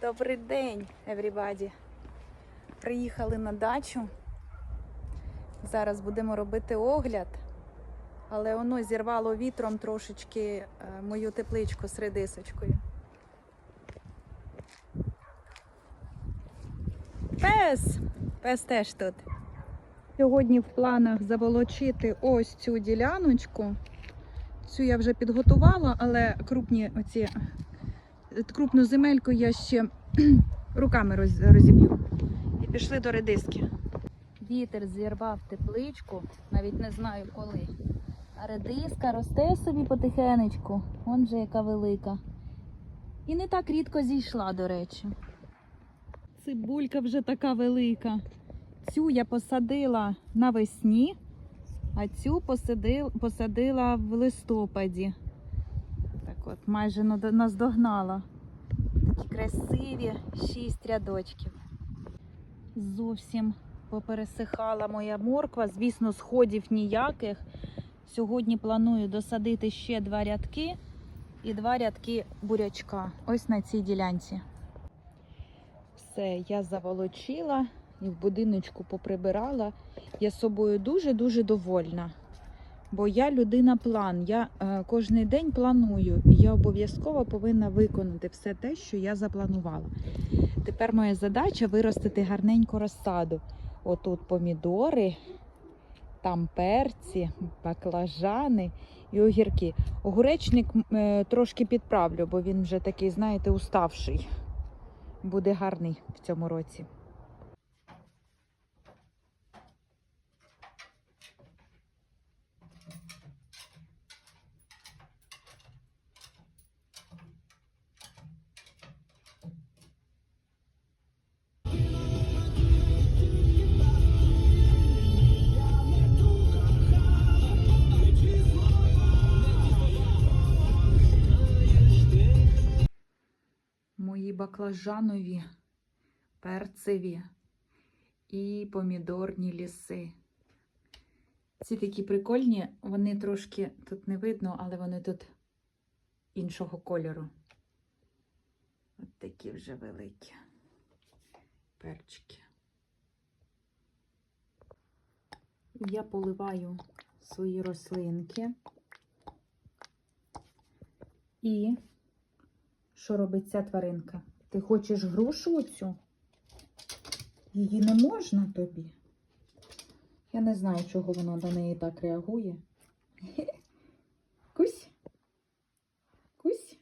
Добрий день, everybody. Приїхали на дачу. Зараз будемо робити огляд, але воно зірвало вітром трошечки е, мою тепличку з редисочкою. Пес! Пес теж тут. Сьогодні в планах заволочити ось цю діляночку. Цю я вже підготувала, але крупні оці крупну земельку я ще руками роз- розіб'ю. І пішли до редиски. Вітер зірвав тепличку, навіть не знаю коли. А редиска росте собі потихенечку. Вон же яка велика. І не так рідко зійшла, до речі. Цибулька вже така велика. Цю я посадила навесні, а цю посадила в листопаді. От, майже наздогнала. Такі красиві шість рядочків. Зовсім попересихала моя морква. Звісно, сходів ніяких. Сьогодні планую досадити ще два рядки і два рядки бурячка. Ось на цій ділянці. Все, я заволочила і в будиночку поприбирала. Я собою дуже-дуже довольна. Бо я людина план. Я е, кожен день планую, і я обов'язково повинна виконати все те, що я запланувала. Тепер моя задача виростити гарненьку розсаду. Отут помідори, там перці, баклажани і огірки. Огуречник е, трошки підправлю, бо він вже такий, знаєте, уставший. Буде гарний в цьому році. Баклажанові, перцеві і помідорні ліси. Ці такі прикольні, вони трошки тут не видно, але вони тут іншого кольору. От такі вже великі перчики. Я поливаю свої рослинки. І що робить ця тваринка? Ти хочеш грушу оцю? Її не можна тобі. Я не знаю, чого вона до неї так реагує. Кусь. Кусь.